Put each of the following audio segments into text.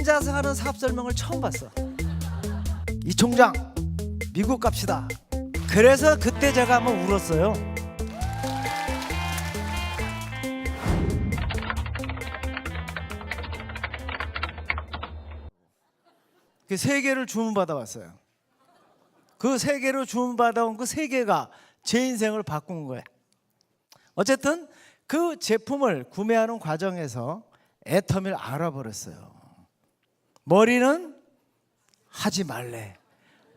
앉아서 하는 사업 설명을 처음 봤어. 이 총장 미국 갑시다. 그래서 그때 제가 한번 울었어요. 그 세 개를 주문받아 왔어요. 그 세 개로 주문받아 온 그 세 개가 제 인생을 바꾼 거예요. 어쨌든 그 제품을 구매하는 과정에서 애터미를 알아버렸어요. 머리는 하지 말래.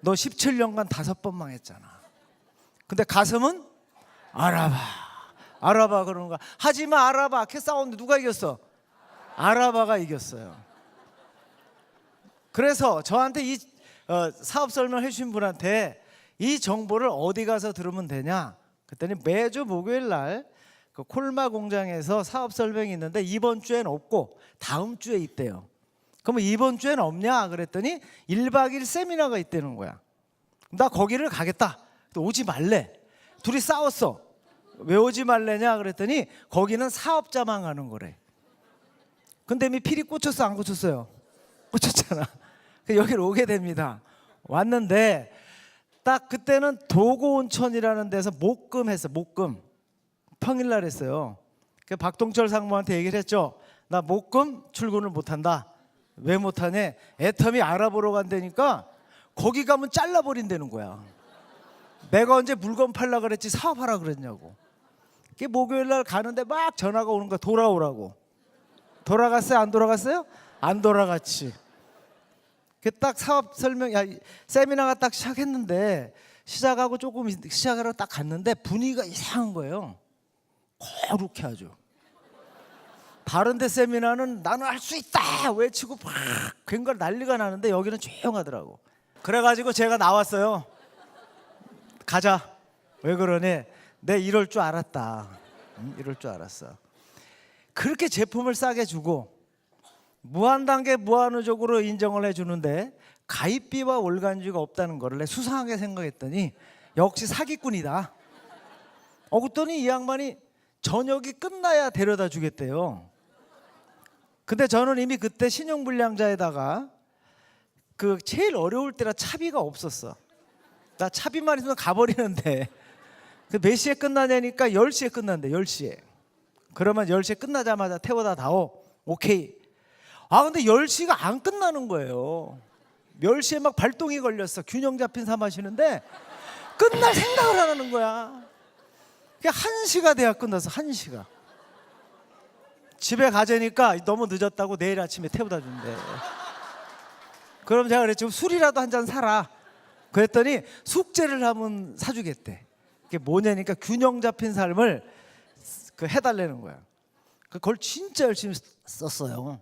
너 17년간 다섯 번 망했잖아. 근데 가슴은 알아봐. 알아봐 그러는 거야. 하지 마 알아봐. 걔 싸웠는데 누가 이겼어? 알아봐가 이겼어요. 그래서 저한테 이 어, 사업 설명해 주신 분한테 이 정보를 어디 가서 들으면 되냐? 그랬더니 매주 목요일 날 그 콜마 공장에서 사업 설명이 있는데 이번 주엔 없고 다음 주에 있대요. 그러면 이번 주엔 없냐? 그랬더니 1박 2일 세미나가 있다는 거야. 나 거기를 가겠다. 또 오지 말래. 둘이 싸웠어. 왜 오지 말래냐? 그랬더니 거기는 사업자만 가는 거래. 근데 이미 필이 꽂혔어 안 꽂혔어요? 꽂혔잖아. 그 여기를 오게 됩니다. 왔는데 딱 그때는 도고온천이라는 데서 목금 했어. 목금 평일날 했어요. 그 박동철 상무한테 얘기를 했죠. 나 목금 출근을 못한다. 왜 못하냐? 애텀이 알아보러 간다니까 거기 가면 잘라버린다는 거야. 내가 언제 물건 팔라 그랬지 사업하라 그랬냐고. 그 목요일 날 가는데 막 전화가 오는 거야. 돌아오라고. 돌아갔어요? 안 돌아갔어요? 안 돌아갔지. 그 딱 사업 설명, 야, 이 세미나가 딱 시작했는데 시작하고 조금 있- 시작하러 딱 갔는데 분위기가 이상한 거예요. 거룩해 아주. 다른데 세미나는 나는 할 수 있다 외치고 막 굉장히 난리가 나는데 여기는 조용하더라고. 그래가지고 제가 나왔어요. 가자. 왜 그러니? 내 이럴 줄 알았다. 응? 이럴 줄 알았어. 그렇게 제품을 싸게 주고 무한 단계 무한의적으로 인정을 해주는데 가입비와 월간주가 없다는 거를 내 수상하게 생각했더니 역시 사기꾼이다. 어 그랬더니 이 양반이 저녁이 끝나야 데려다 주겠대요. 근데 저는 이미 그때 신용불량자에다가 그 제일 어려울 때라 차비가 없었어. 나 차비만 있으면 가버리는데 그 몇 시에 끝나냐니까 10시에 끝난대 10시에. 그러면 10시에 끝나자마자 태워다 다오. 오케이. 아 근데 10시가 안 끝나는 거예요. 10시에 막 발동이 걸렸어. 균형 잡힌 사 마시는데 끝날 생각을 안 하는 거야. 그게 1시가 돼야 끝나서 1시가. 집에 가자니까 너무 늦었다고 내일 아침에 태워다 준대. 그럼 제가 그랬죠. 술이라도 한 잔 사라. 그랬더니 숙제를 하면 사주겠대. 그게 뭐냐니까 균형 잡힌 삶을 그 해달라는 거야. 그걸 진짜 열심히 썼어요.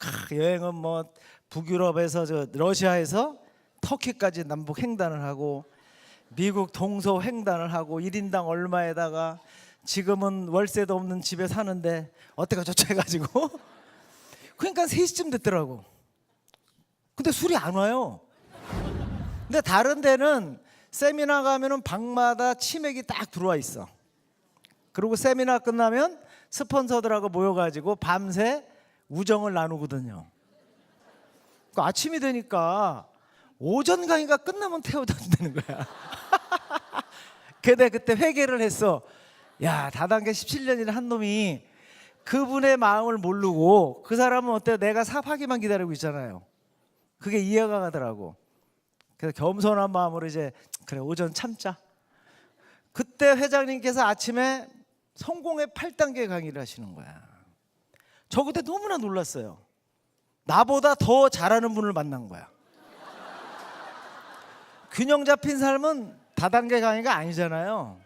크, 여행은 뭐 북유럽에서 저 러시아에서 터키까지 남북 횡단을 하고 미국 동서 횡단을 하고 1인당 얼마에다가 지금은 월세도 없는 집에 사는데 어때가 좋죠 해가지고 그러니까 3시쯤 됐더라고. 근데 술이 안 와요. 근데 다른 데는 세미나 가면은 방마다 치맥이 딱 들어와 있어. 그리고 세미나 끝나면 스폰서들하고 모여가지고 밤새 우정을 나누거든요. 그 아침이 되니까 오전 강의가 끝나면 태워다 준다는 거야. 근데 그때 회개를 했어. 야 다단계 17년이나 한 놈이 그분의 마음을 모르고 그 사람은 어때? 내가 사파기만 기다리고 있잖아요. 그게 이해가 가더라고. 그래서 겸손한 마음으로 이제 그래 오전 참자. 그때 회장님께서 아침에 성공의 8단계 강의를 하시는 거야. 저 그때 너무나 놀랐어요. 나보다 더 잘하는 분을 만난 거야. 균형 잡힌 삶은 다단계 강의가 아니잖아요.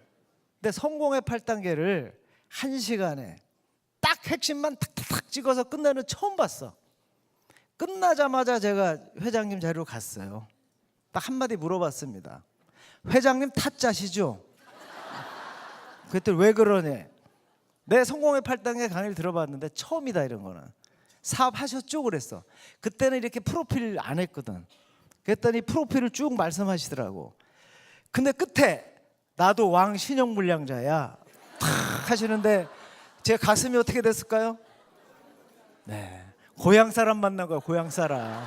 근데 성공의 8단계를 한 시간에 딱 핵심만 탁탁탁 찍어서 끝내는 처음 봤어. 끝나자마자 제가 회장님 자리로 갔어요. 딱 한마디 물어봤습니다. 회장님 타짜시죠? 그랬더니 왜 그러냐? 내 성공의 8단계 강의를 들어봤는데 처음이다 이런 거는. 사업하셨죠? 그랬어. 그때는 이렇게 프로필 안 했거든. 그랬더니 프로필을 쭉 말씀하시더라고. 근데 끝에 나도 왕 신용 불량자야. 탁 하시는데 제 가슴이 어떻게 됐을까요? 네. 고향 사람 만난 거야 고향 사람.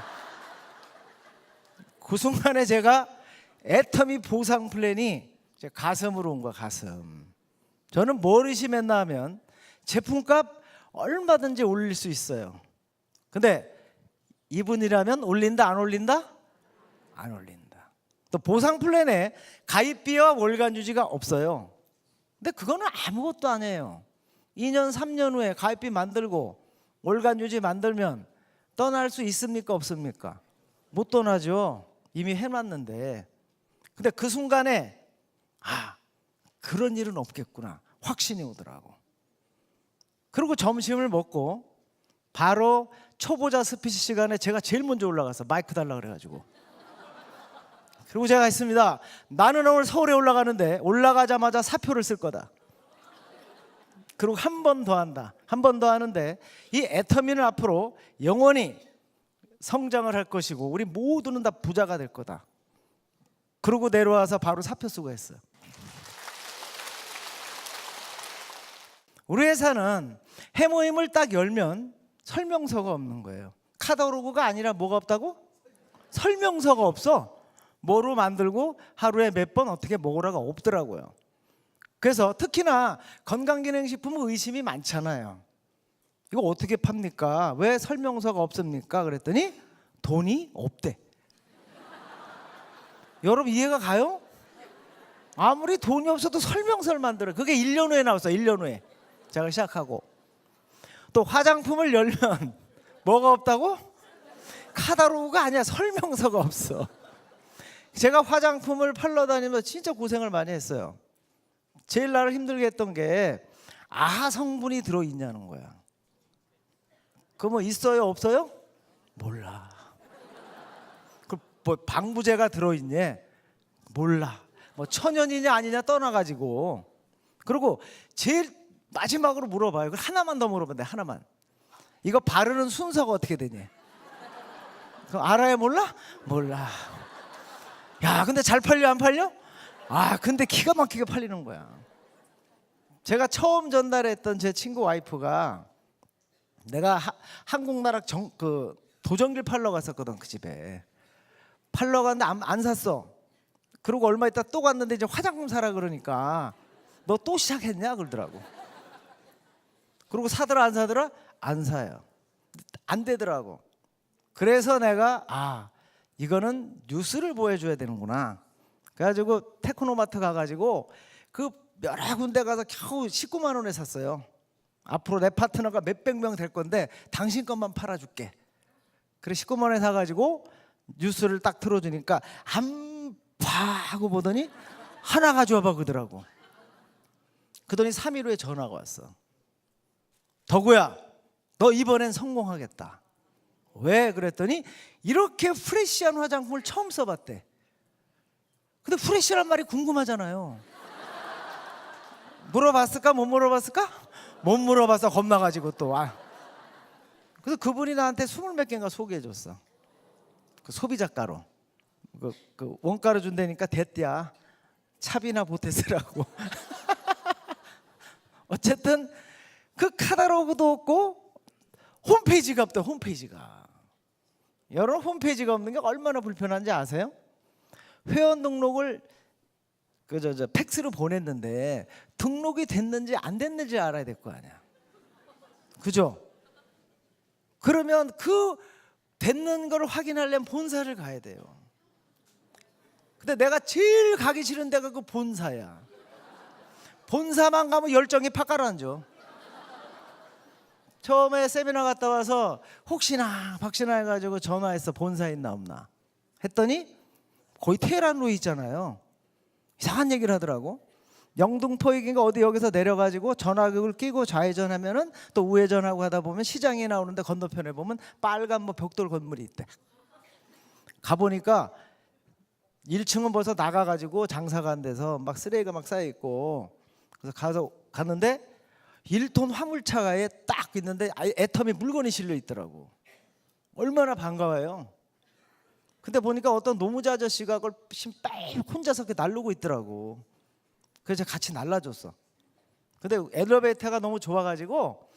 그 순간에 제가 애터미 보상 플랜이 제 가슴으로 온 거야 가슴. 저는 뭘 의심했나 하면 제품값 얼마든지 올릴 수 있어요. 근데 이분이라면 올린다 안 올린다? 안 올린다. 또 보상 플랜에 가입비와 월간 유지가 없어요. 근데 그거는 아무것도 아니에요. 2년 3년 후에 가입비 만들고 월간 유지 만들면 떠날 수 있습니까 없습니까? 못 떠나죠. 이미 해놨는데. 근데 그 순간에 아 그런 일은 없겠구나 확신이 오더라고. 그리고 점심을 먹고 바로 초보자 스피치 시간에 제가 제일 먼저 올라가서 마이크 달라 그래가지고 그리고 제가 했습니다. 나는 오늘 서울에 올라가는데 올라가자마자 사표를 쓸 거다. 그리고 한 번 더 한다. 한 번 더 하는데 이 애터미는 앞으로 영원히 성장을 할 것이고 우리 모두는 다 부자가 될 거다. 그러고 내려와서 바로 사표 쓰고 했어요. 우리 회사는 해모임을 딱 열면 설명서가 없는 거예요. 카tal로그가 아니라 뭐가 없다고? 설명서가 없어. 뭐로 만들고 하루에 몇 번 어떻게 먹으라가 없더라고요. 그래서 특히나 건강기능식품은 의심이 많잖아요. 이거 어떻게 팝니까? 왜 설명서가 없습니까? 그랬더니 돈이 없대. 여러분 이해가 가요? 아무리 돈이 없어도 설명서를 만들어. 그게 1년 후에 나왔어. 1년 후에. 제가 시작하고. 또 화장품을 열면 뭐가 없다고? 카다로그가 아니야. 설명서가 없어. 제가 화장품을 팔러 다니면서 진짜 고생을 많이 했어요. 제일 나를 힘들게 했던 게 아하 성분이 들어 있냐는 거야. 그뭐 있어요, 없어요? 몰라. 그뭐 방부제가 들어 있냐? 몰라. 뭐 천연이냐 아니냐 떠나가지고. 그리고 제일 마지막으로 물어봐요. 그 하나만 더 물어봐. 내 하나만. 이거 바르는 순서가 어떻게 되냐? 그럼 알아야 몰라? 몰라. 야, 근데 잘 팔려 안 팔려? 아, 근데 기가 막히게 팔리는 거야. 제가 처음 전달했던 제 친구 와이프가 내가 하, 한국 나라 정, 그 도전길 팔러 갔었거든 그 집에 팔러 갔는데 안, 안 샀어. 그리고 얼마 있다 또 갔는데 이제 화장품 사라 그러니까 너 또 시작했냐 그러더라고. 그리고 사더라 안 사더라 안 사요. 안 되더라고. 그래서 내가 아 이거는 뉴스를 보여줘야 되는구나. 그래가지고 테크노마트 가가지고 그 여러 군데 가서 겨우 19만 원에 샀어요. 앞으로 내 파트너가 몇백 명 될 건데 당신 것만 팔아줄게. 그래 19만 원에 사가지고 뉴스를 딱 틀어주니까 안 봐 하고 보더니 하나 가져와봐 그러더라고. 그더니 3일 후에 전화가 왔어. 덕우야, 너 이번엔 성공하겠다. 왜 그랬더니 이렇게 프레시한 화장품을 처음 써봤대. 근데 프레시란 말이 궁금하잖아요. 물어봤을까 못 물어봤을까? 못 물어봐서 겁나가지고 또. 아. 그래서 그분이 나한테 스물 몇 개인가 소개해줬어. 그 소비자가로. 그, 그 원가로 준다니까 됐디야. 차비나 보태 쓰라고. 어쨌든 그 카다로그도 없고 홈페이지가 없다. 홈페이지가. 여러분 홈페이지가 없는 게 얼마나 불편한지 아세요? 회원 등록을 그저 저 팩스로 보냈는데 등록이 됐는지 안 됐는지 알아야 될 거 아니야. 그죠? 그러면 그 됐는 걸 확인하려면 본사를 가야 돼요. 근데 내가 제일 가기 싫은 데가 그 본사야. 본사만 가면 열정이 팍 가라앉아. 처음에 세미나 갔다 와서 혹시나 박시나 해가지고 전화해서 본사 있나 없나 했더니 거의 테헤란로 있잖아요. 이상한 얘기를 하더라고. 영등포역인가 어디 여기서 내려가지고 전화기를 끼고 좌회전하면은 또 우회전하고 하다 보면 시장이 나오는데 건너편에 보면 빨간 뭐 벽돌 건물이 있대. 가 보니까 1층은 벌써 나가가지고 장사가 안 돼서 막 쓰레기가 막 쌓여 있고 그래서 가서 갔는데 1톤 화물차에 딱 있는데 애터미 물건이 실려 있더라고. 얼마나 반가워요. 근데 보니까 어떤 노무자 아저씨가 그걸 신빨 혼자서 이렇게 날르고 있더라고. 그래서 같이 날라줬어. 근데 엘리베이터가 너무 좋아가지고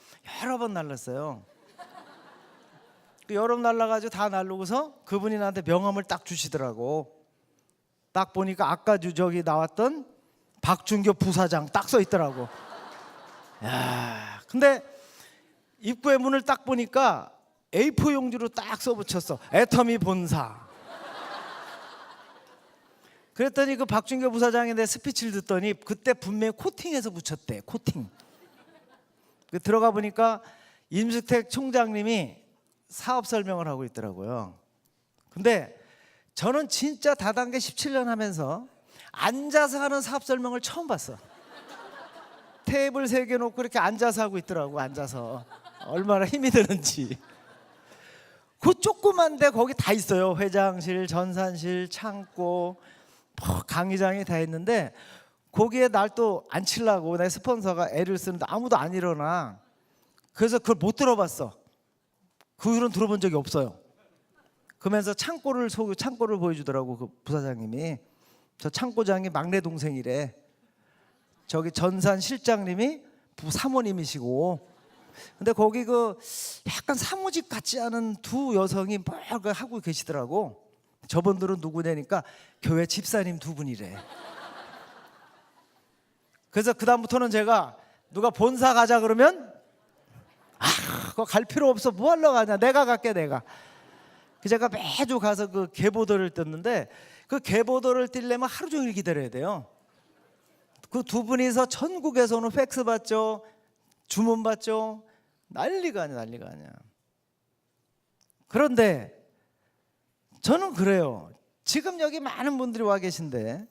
여러 번 날랐어요. 그 여름 날라가지고 다 날르고서 그분이 나한테 명함을 딱 주시더라고. 딱 보니까 아까 주- 저기 나왔던 박준교 부사장 딱 써 있더라고. 야, 근데 입구의 문을 딱 보니까 A4 용지로 딱 써붙였어. 애터미 본사. 그랬더니 그 박준교 부사장이 내 스피치를 듣더니 그때 분명히 코팅해서 붙였대. 코팅. 그 들어가 보니까 임수택 총장님이 사업 설명을 하고 있더라고요. 근데 저는 진짜 다단계 17년 하면서 앉아서 하는 사업 설명을 처음 봤어. 테이블 세 개 놓고 이렇게 앉아서 하고 있더라고. 앉아서 얼마나 힘이 드는지. 그 조그만데 거기 다 있어요. 회장실, 전산실, 창고, 뭐 강의장이 다 있는데 거기에 날 또 앉히려고 내 스폰서가 애를 쓰는데 아무도 안 일어나. 그래서 그걸 못 들어봤어. 그 후로는 들어본 적이 없어요. 그러면서 창고를 소 창고를 보여주더라고 그 부사장님이 저 창고장이 막내 동생이래. 저기 전산 실장님이 부 사모님이시고. 근데 거기 그 약간 사무직 같지 않은 두 여성이 뭘 하고 계시더라고. 저분들은 누구냐니까 교회 집사님 두 분이래. 그래서 그 다음부터는 제가 누가 본사 가자 그러면 아, 그거 갈 필요 없어. 뭐 하러 가냐? 내가 갈게 내가. 그 제가 매주 가서 그 계보도를 떴는데 그 계보도를 띄려면 하루 종일 기다려야 돼요. 그 두 분이서 전국에서는 팩스 받죠, 주문 받죠, 난리가 아니야, 난리가 아니야. 그런데 저는 그래요. 지금 여기 많은 분들이 와 계신데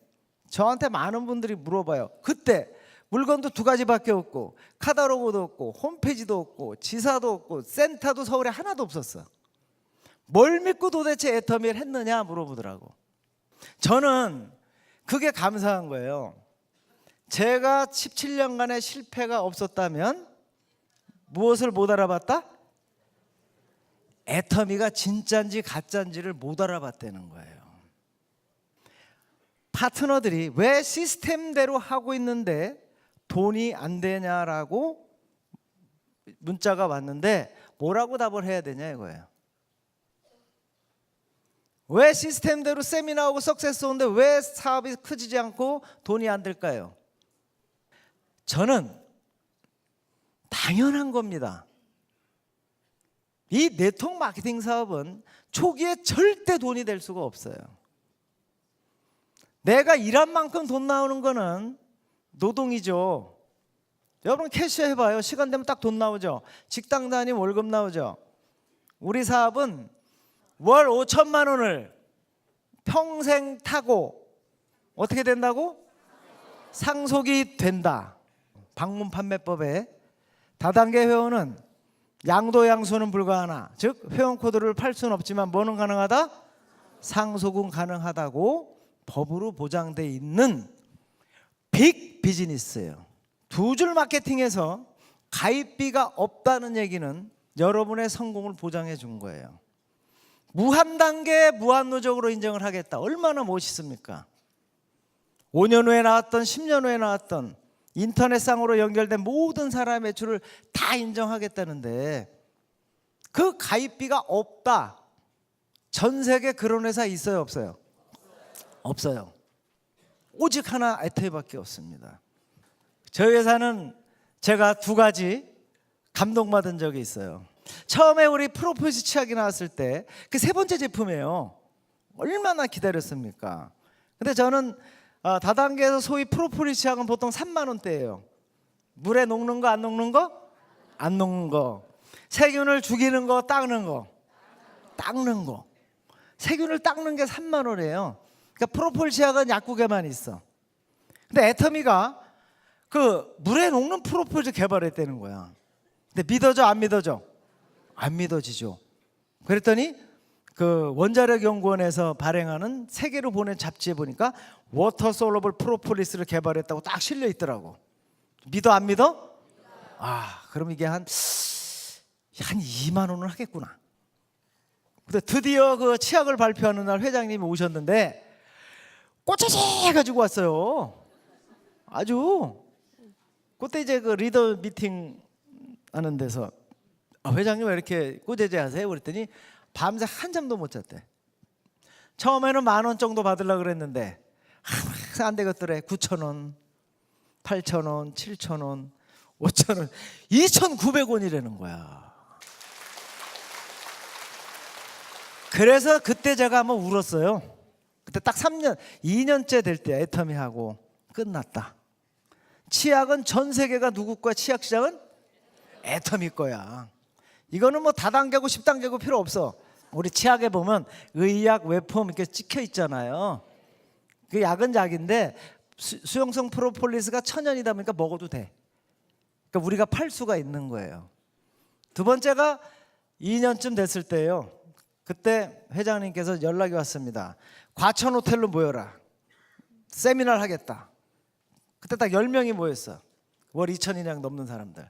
저한테 많은 분들이 물어봐요. 그때 물건도 두 가지밖에 없고 카탈로그도 없고 홈페이지도 없고 지사도 없고 센터도 서울에 하나도 없었어. 뭘 믿고 도대체 애터미를 했느냐 물어보더라고. 저는 그게 감사한 거예요. 제가 17년간의 실패가 없었다면 무엇을 못 알아봤다? 애터미가 진짜인지 가짜인지를 못 알아봤다는 거예요. 파트너들이 왜 시스템대로 하고 있는데 돈이 안 되냐라고 문자가 왔는데 뭐라고 답을 해야 되냐 이거예요. 왜 시스템대로 세미나하고 석세스 오는데 왜 사업이 커지지 않고 돈이 안 될까요? 저는 당연한 겁니다. 이 네트워크 마케팅 사업은 초기에 절대 돈이 될 수가 없어요. 내가 일한 만큼 돈 나오는 거는 노동이죠. 여러분 캐시 해봐요. 시간 되면 딱 돈 나오죠. 직당 다니 월급 나오죠. 우리 사업은 월 5천만 원을 평생 타고 어떻게 된다고? 상속이 된다. 방문 판매법에 다단계 회원은 양도 양수는 불가하나 즉 회원 코드를 팔 수는 없지만 뭐는 가능하다? 상속은 가능하다고 법으로 보장돼 있는 빅 비즈니스예요. 두 줄 마케팅에서 가입비가 없다는 얘기는 여러분의 성공을 보장해 준 거예요. 무한 단계 무한 누적으로 인정을 하겠다. 얼마나 멋있습니까? 5년 후에 나왔던 10년 후에 나왔던 인터넷상으로 연결된 모든 사람의 매출을 다 인정하겠다는데 그 가입비가 없다. 전 세계 그런 회사 있어요, 없어요? 없어요. 오직 하나 애터미밖에 없습니다. 저희 회사는 제가 두 가지 감동받은 적이 있어요. 처음에 우리 프로포즈 치약이 나왔을 때 그 세 번째 제품이에요. 얼마나 기다렸습니까? 근데 저는 어, 다단계에서 소위 프로폴리 치약은 보통 3만 원대예요. 물에 녹는 거 안 녹는 거? 안 녹는 거. 세균을 죽이는 거 닦는 거. 닦는 거. 세균을 닦는 게 3만 원이에요. 그러니까 프로폴 치약은 약국에만 있어. 근데 애터미가 그 물에 녹는 프로폴을 개발했다는 거야. 근데 믿어져 안 믿어져? 안 믿어지죠. 그랬더니 그 원자력 연구원에서 발행하는 세계로 보낸 잡지에 보니까 워터 솔러블 프로폴리스를 개발했다고 딱 실려 있더라고. 믿어 안 믿어? 아, 그럼 이게 한한 2만 원은 하겠구나. 근데 드디어 그 치약을 발표하는 날 회장님이 오셨는데 꼬치지 가지고 왔어요. 아주 그때 이제 그 리더 미팅 하는 데서 아, 회장님 왜 이렇게 꾸재재 하세요? 그랬더니 밤새 한 잠도 못 잤대. 처음에는 만 원 정도 받으려 그랬는데 항상 안 되겠더래. 9천 원, 8천 원, 7천 원, 5천 원, 2,900원이라는 거야. 그래서 그때 제가 한번 울었어요. 그때 딱 3년, 2년째 될 때 애터미 하고 끝났다. 치약은 전 세계가 누구 거야? 치약 시장은 애터미 거야. 이거는 뭐 다단계고 10단계고 필요 없어. 우리 치약에 보면 의약 외품 이렇게 찍혀 있잖아요. 그 약은 약인데 수, 수용성 프로폴리스가 천연이다 보니까 먹어도 돼. 그러니까 우리가 팔 수가 있는 거예요. 두 번째가 2년쯤 됐을 때예요. 그때 회장님께서 연락이 왔습니다. 과천 호텔로 모여라. 세미나를 하겠다. 그때 딱 10명이 모였어. 월 2천이랑 넘는 사람들.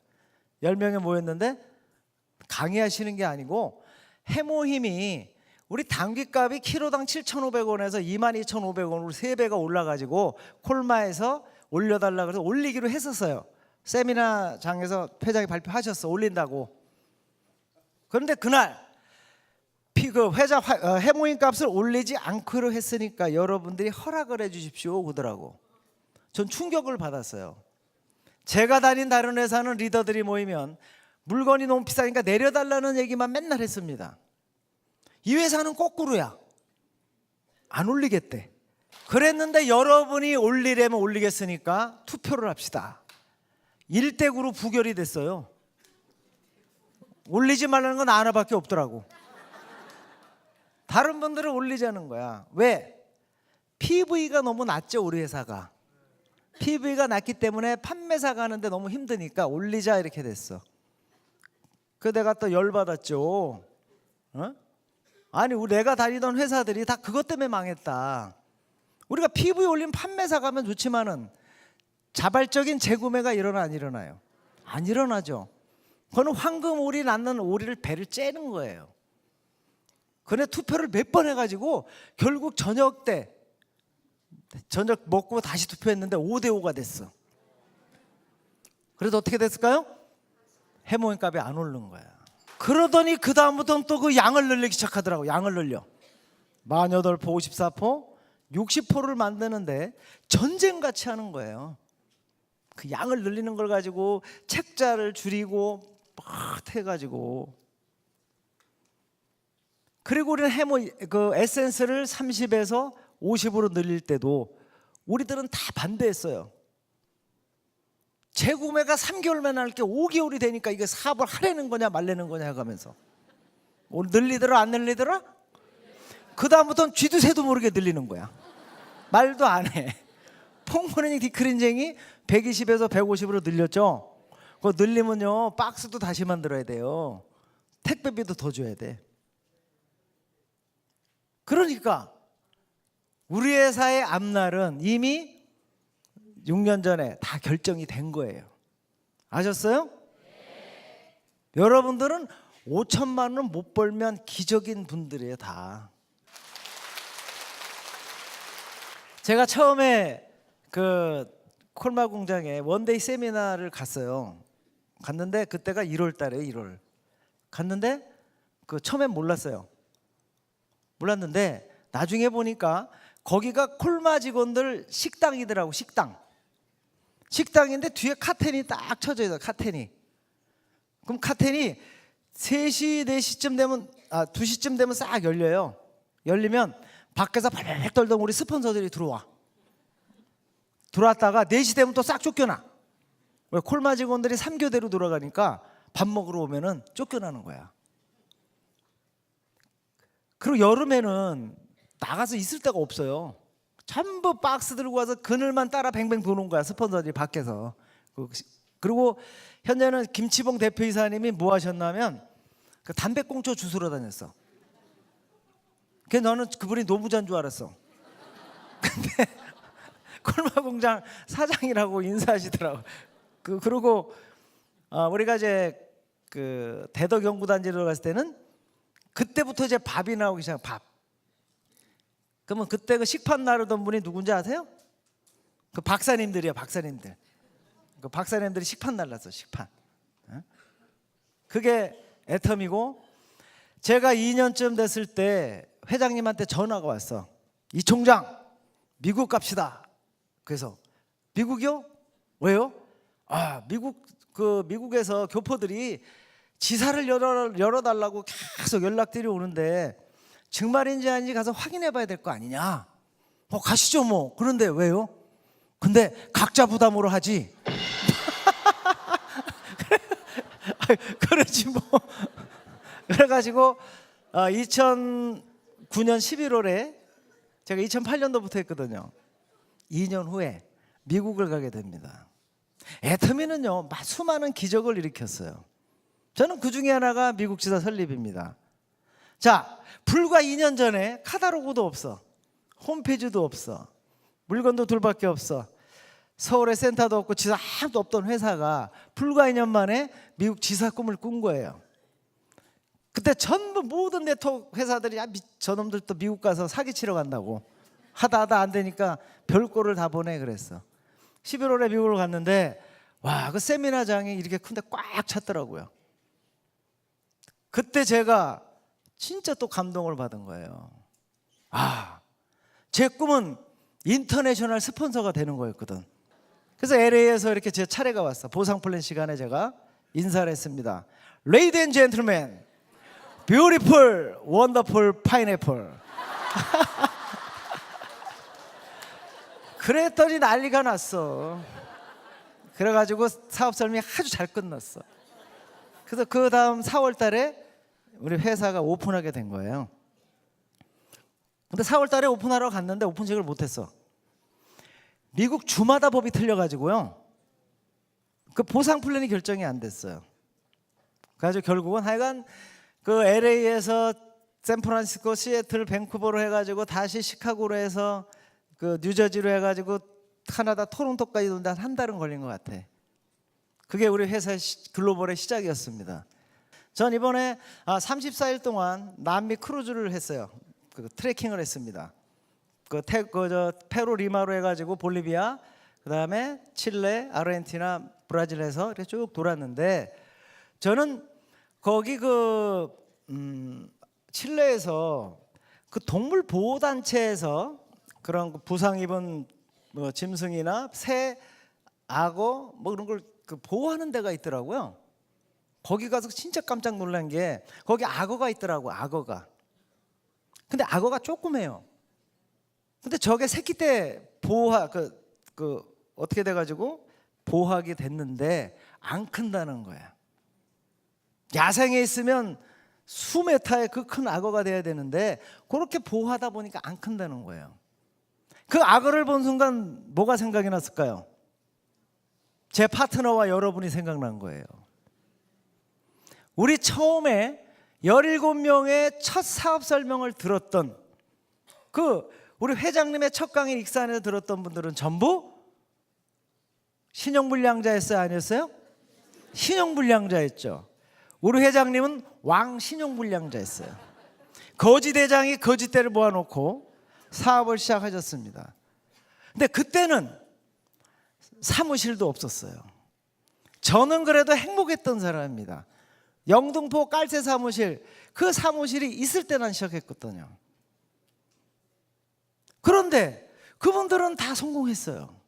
10명이 모였는데 강의하시는 게 아니고 해모힘이 우리 당귀값이 키로당 7,500원에서 22,500원으로 3배가 올라가지고 콜마에서 올려달라 그래서 올리기로 했었어요. 세미나장에서 회장이 발표하셨어. 올린다고. 그런데 그날 피- 그 화- 어, 해모임 값을 올리지 않기로 했으니까 여러분들이 허락을 해 주십시오 그러더라고. 전 충격을 받았어요. 제가 다닌 다른 회사는 리더들이 모이면 물건이 너무 비싸니까 내려달라는 얘기만 맨날 했습니다. 이 회사는 거꾸로야. 안 올리겠대. 그랬는데 여러분이 올리려면 올리겠으니까 투표를 합시다. 1대 9로 부결이 됐어요. 올리지 말라는 건 하나밖에 없더라고. 다른 분들은 올리자는 거야. 왜? PV가 너무 낮죠, 우리 회사가. PV가 낮기 때문에 판매사가 하는데 너무 힘드니까 올리자 이렇게 됐어. 그 내가 또 열받았죠. 어? 아니 내가 다니던 회사들이 다 그것 때문에 망했다. 우리가 PV 올린 판매사 가면 좋지만은 자발적인 재구매가 일어나 안 일어나요? 안 일어나죠. 그거는 황금 오리 낳는 오리를 배를 째는 거예요. 그네 투표를 몇 번 해가지고 결국 저녁 때 저녁 먹고 다시 투표했는데 5대 5가 됐어. 그래도 어떻게 됐을까요? 해모임 값이 안 오르는 거야. 그러더니 그 다음부터는 또 그 양을 늘리기 시작하더라고. 양을 늘려. 48포, 54포, 60포를 만드는데 전쟁 같이 하는 거예요. 그 양을 늘리는 걸 가지고 책자를 줄이고 막 해가지고 그리고 우리는 해모 그 에센스를 30에서 50으로 늘릴 때도 우리들은 다 반대했어요. 재구매가 3개월만 할게 5개월이 되니까 이게 사업을 하려는 거냐 말려는 거냐 하면서 늘리더라 안 늘리더라? 그 다음부터는 쥐도 새도 모르게 늘리는 거야. 말도 안 해. 퐁포네닝 디크린쟁이 120에서 150으로 늘렸죠. 그거 늘리면요 박스도 다시 만들어야 돼요. 택배비도 더 줘야 돼. 그러니까 우리 회사의 앞날은 이미 6년 전에 다 결정이 된 거예요. 아셨어요? 여러분들은 5천만 원 못 벌면 기적인 분들이에요, 다. 제가 처음에 그 콜마 공장에 원데이 세미나를 갔어요. 갔는데 그때가 1월 달에 1월. 갔는데 그 처음엔 몰랐어요. 몰랐는데 나중에 보니까 거기가 콜마 직원들 식당이더라고 식당 식당인데 뒤에 카텐이 딱 쳐져 있어 카텐이 그럼 카텐이 3시 4시쯤 되면 아 2시쯤 되면 싹 열려요. 열리면 밖에서 발발 떨던 우리 스폰서들이 들어와. 들어왔다가 4시 되면 또 싹 쫓겨나. 왜 콜마 직원들이 3교대로 돌아가니까 밥 먹으러 오면은 쫓겨나는 거야. 그리고 여름에는 나가서 있을 데가 없어요. 전부 박스 들고 와서 그늘만 따라 뱅뱅 도는 거야 스폰서들이 밖에서. 그- 그리고 현재는 김치봉 대표이사님이 뭐 하셨냐면 그 담배꽁초 주스러 다녔어. 그 너는 그분이 노부자인 줄 알았어. 근데 콜마 공장 사장이라고 인사하시더라고. 그 그리고 어, 우리가 이제 그 대덕 연구단지로 갔을 때는 그때부터 이제 밥이 나오기 시작 밥. 그러면 그때 그 식판 나르던 분이 누군지 아세요? 그 박사님들이야 박사님들. 그 박사님들이 식판 날랐어 식판. 어? 그게 애텀이고 제가 2년쯤 됐을 때 회장님한테 전화가 왔어. 이 총장 미국 갑시다. 그래서 미국이요? 왜요? 아 미국 그 미국에서 교포들이 지사를 열어 열어달라고 계속 연락들이 오는데 정말인지 아닌지 가서 확인해 봐야 될 거 아니냐? 어 가시죠 뭐. 그런데 왜요? 근데 각자 부담으로 하지. 그러지 뭐. 그래가지고 어, 2009년 11월에 제가 2008년도부터 했거든요. 2년 후에 미국을 가게 됩니다. 애터미는요 마- 수많은 기적을 일으켰어요. 저는 그 중에 하나가 미국 지사 설립입니다. 자, 불과 2년 전에 카다로그도 없어, 홈페이지도 없어, 물건도 둘밖에 없어. 서울에 센터도 없고 지사 아무도 없던 회사가 불과 2년 만에 미국 지사 꿈을 꾼 거예요. 그때 전부 모든 네트워크 회사들이 야, 미- 저놈들 또 미국 가서 사기 치러 간다고 하다 하다 안 되니까 별꼴을 다 보내 그랬어. 11월에 미국을 갔는데 와 그 세미나장이 이렇게 큰데 꽉 찼더라고요. 그때 제가 진짜 또 감동을 받은 거예요. 아, 제 꿈은 인터내셔널 스폰서가 되는 거였거든. 그래서 LA에서 이렇게 제 차례가 왔어. 보상 플랜 시간에 제가 인사를 했습니다. 뷰티풀, 원더풀 파인애플. 그랬더니 난리가 났어. 그래가지고 사업 설명이 아주 잘 끝났어. 그래서 그 다음 4월 달에 우리 회사가 오픈하게 된 거예요. 근데 4월 달에 오픈하러 갔는데 오픈식을 못 했어. 미국 주마다 법이 틀려 가지고요. 그 보상 플랜이 결정이 안 됐어요. 그래가지고 결국은 하여간 그 LA에서 샌프란시스코, 시애틀, 밴쿠버로 해 가지고 다시 시카고로 해서 그 뉴저지로 해 가지고 카나다 토론토까지 도는데 한 달은 걸린 것 같아. 그게 우리 회사의 시- 글로벌의 시작이었습니다. 전 이번에 아, 34일 동안 남미 크루즈를 했어요. 그 트레킹을 했습니다. 그, 태, 그 저 페루 리마로 해가지고 볼리비아, 그 다음에 칠레, 아르헨티나, 브라질에서 이렇게 쭉 돌았는데 저는 거기 그 음, 칠레에서 그 동물 보호 단체에서 그런 그 부상 입은 뭐 짐승이나 새, 악어 뭐 그런 걸 그 보호하는 데가 있더라고요. 거기 가서 진짜 깜짝 놀란 게 거기 악어가 있더라고 악어가. 근데 악어가 조그매요. 근데 저게 새끼 때 보호하 그, 그 어떻게 돼가지고 보호하게 됐는데 안 큰다는 거야. 야생에 있으면 수메타의 그 큰 악어가 돼야 되는데 그렇게 보호하다 보니까 안 큰다는 거예요. 그 악어를 본 순간 뭐가 생각이 났을까요? 제 파트너와 여러분이 생각난 거예요. 우리 처음에 17명의 첫 사업 설명을 들었던 그 우리 회장님의 첫 강의 익산에서 들었던 분들은 전부 신용불량자였어요 아니었어요? 신용불량자였죠. 우리 회장님은 왕 신용불량자였어요. 거지 대장이 거지대를 모아놓고 사업을 시작하셨습니다. 근데 그때는 사무실도 없었어요. 저는 그래도 행복했던 사람입니다. 영등포 깔새 사무실 그 사무실이 있을 때난 시작했거든요. 그런데 그분들은 다 성공했어요.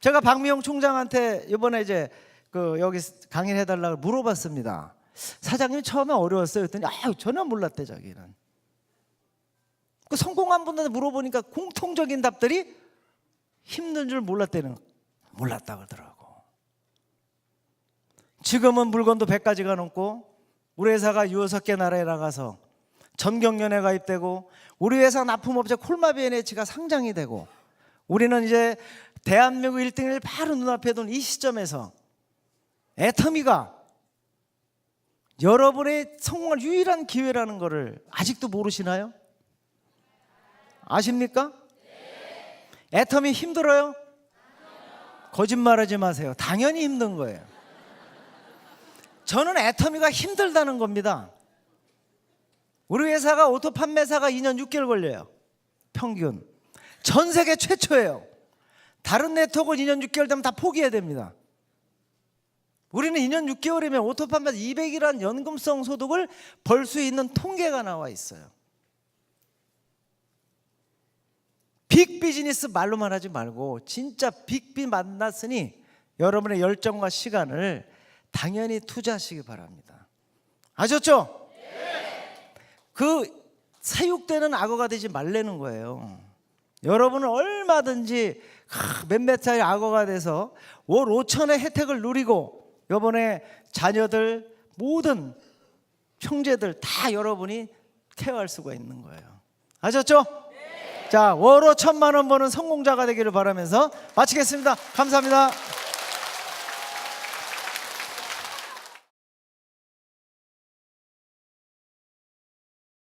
제가 박미영 총장한테 이번에 이제 그 여기 강의를 해달라고 물어봤습니다. 사장님 처음에 어려웠어요. 그랬더니 아 전혀 몰랐대 자기는. 그 성공한 분한테 물어보니까 공통적인 답들이 힘든 줄 몰랐다는 몰랐다 그러더라고. 지금은 물건도 100가지가 넘고 우리 회사가 6개 나라에 나가서 전경련에 가입되고 우리 회사 납품업체 콜마비에네치가 상장이 되고 우리는 이제 대한민국 1등을 바로 눈앞에 둔 이 시점에서 애터미가 여러분의 성공할 유일한 기회라는 것을 아직도 모르시나요? 아십니까? 애터미 힘들어요? 거짓말하지 마세요. 당연히 힘든 거예요. 저는 애터미가 힘들다는 겁니다. 우리 회사가 오토 판매사가 2년 6개월 걸려요. 평균. 전 세계 최초예요. 다른 네트워크는 2년 6개월 되면 다 포기해야 됩니다. 우리는 2년 6개월이면 오토 판매 200이라는 연금성 소득을 벌 수 있는 통계가 나와 있어요. 빅 비즈니스 말로만 하지 말고 진짜 빅비 만났으니 여러분의 열정과 시간을 당연히 투자하시기 바랍니다. 아셨죠? 그 사육되는 악어가 되지 말라는 거예요. 여러분은 얼마든지 하, 몇몇 차의 악어가 돼서 월 5천의 혜택을 누리고 이번에 자녀들 모든 형제들 다 여러분이 케어할 수가 있는 거예요. 아셨죠? 자, 월호 천만 원 버는 성공자가 되기를 바라면서 마치겠습니다. 감사합니다.